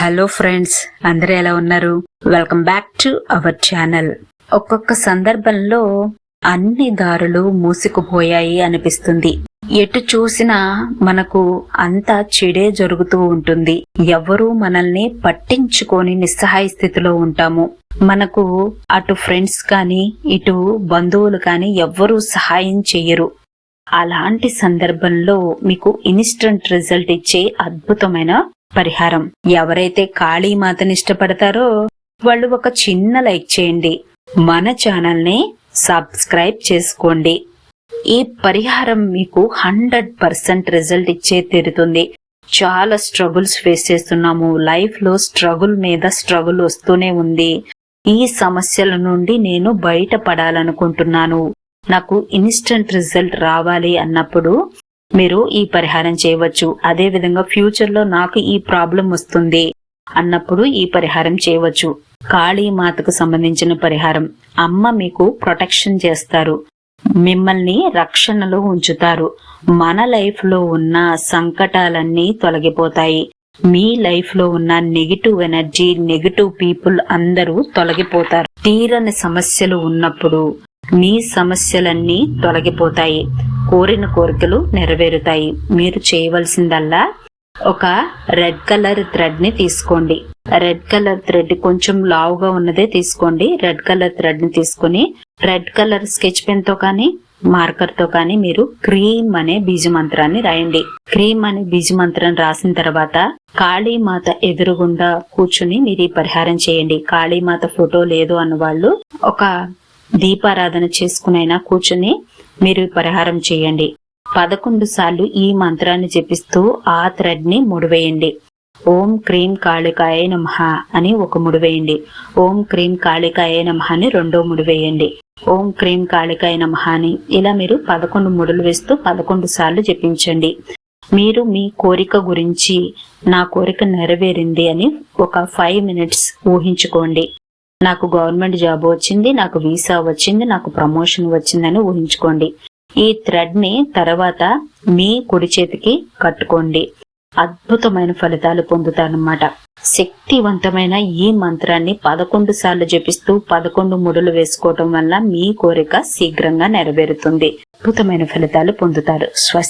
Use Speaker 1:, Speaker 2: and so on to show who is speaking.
Speaker 1: Hello friends అందరూ ఎలా ఉన్నారు? Welcome back to our channel. ఒక్కొక్క సందర్భంలో అన్ని దారులు మూసుకుపోయాయి అనిపిస్తుంది. ఎటు చూసినా మనకు అంతా చెడే జరుగుతూ ఉంటుంది. ఎవరూ మనల్ని పట్టించుకొని నిస్సహాయ స్థితిలో ఉంటాము. మనకు అటు ఫ్రెండ్స్ కానీ ఇటు బంధువులు కానీ ఎవ్వరూ సహాయం చెయ్యరు. అలాంటి సందర్భంలో మీకు ఇన్స్టంట్ రిజల్ట్ ఇచ్చే అద్భుతమైన పరిహారం. ఎవరైతే కాళీమాతని ఇష్టపడతారో వాళ్ళు ఒక చిన్న లైక్ చేయండి. మన ఛానల్ని సబ్స్క్రైబ్ చేసుకోండి. ఈ పరిహారం మీకు హండ్రెడ్ పర్సెంట్ రిజల్ట్ ఇచ్చే తీరుతుంది. చాలా స్ట్రగుల్స్ ఫేస్ చేస్తున్నాము. లైఫ్లో స్ట్రగుల్ మీద స్ట్రగుల్ వస్తూనే ఉంది. ఈ సమస్యల నుండి నేను బయటపడాలనుకుంటున్నాను. నాకు ఇన్స్టంట్ రిజల్ట్ రావాలి అన్నప్పుడు మీరు ఈ పరిహారం చేయవచ్చు. అదే విధంగా ఫ్యూచర్లో నాకు ఈ ప్రాబ్లం వస్తుంది అన్నప్పుడు ఈ పరిహారం చేయవచ్చు. కాళీ మాతకు సంబంధించిన పరిహారం. అమ్మ మీకు ప్రొటెక్షన్ చేస్తారు. మిమ్మల్ని రక్షణలో ఉంచుతారు. మన లైఫ్లో ఉన్న సంకటాలన్నీ తొలగిపోతాయి. మీ లైఫ్లో ఉన్న నెగిటివ్ ఎనర్జీ నెగిటివ్ పీపుల్ అందరూ తొలగిపోతారు. తీరని సమస్యలు ఉన్నప్పుడు మీ సమస్యలన్నీ తొలగిపోతాయి. కోరిన కోరికలు నెరవేరుతాయి. మీరు చేయవలసిందల్లా ఒక రెడ్ కలర్ థ్రెడ్ని తీసుకోండి. రెడ్ కలర్ థ్రెడ్ కొంచెం లావుగా ఉన్నదే తీసుకోండి. రెడ్ కలర్ థ్రెడ్ని తీసుకుని రెడ్ కలర్ స్కెచ్ పెన్తో కానీ మార్కర్తో కానీ మీరు క్రీమ్ అనే బీజ మంత్రాన్ని రాయండి. క్రీమ్ అనే బీజ మంత్రం రాసిన తర్వాత కాళీమాత ఎదురుగుండా కూర్చుని మీరు ఈ పరిహారం చేయండి. కాళీమాత ఫోటో లేదు అన్న వాళ్ళు ఒక దీపారాధన చేసుకునైనా కూర్చుని మీరు పరిహారం చేయండి. పదకొండు సార్లు ఈ మంత్రాన్ని జపిస్తూ ఆ థ్రెడ్ని ముడివేయండి. ఓం క్రీం కాళికాయ నమః అని ఒక ముడివేయండి. ఓం క్రీం కాళికాయ నమః అని రెండో ముడివేయండి. ఓం క్రీం కాళికాయ నమః అని ఇలా మీరు పదకొండు ముడులు వేస్తూ పదకొండు సార్లు జపించండి. మీరు మీ కోరిక గురించి నా కోరిక నెరవేరింది అని ఒక ఫైవ్ మినిట్స్ ఊహించుకోండి. నాకు గవర్నమెంట్ జాబ్ వచ్చింది నాకు వీసా వచ్చింది నాకు ప్రమోషన్ వచ్చిందని ఊహించుకోండి. ఈ థ్రెడ్ని తర్వాత మీ కుడి చేతికి కట్టుకోండి. అద్భుతమైన ఫలితాలు పొందుతారన్నమాట. శక్తివంతమైన ఈ మంత్రాన్ని పదకొండు సార్లు జపిస్తూ పదకొండు ముడులు వేసుకోవటం వల్ల మీ కోరిక శీఘ్రంగా నెరవేరుతుంది. అద్భుతమైన ఫలితాలు పొందుతారు. స్వస్తి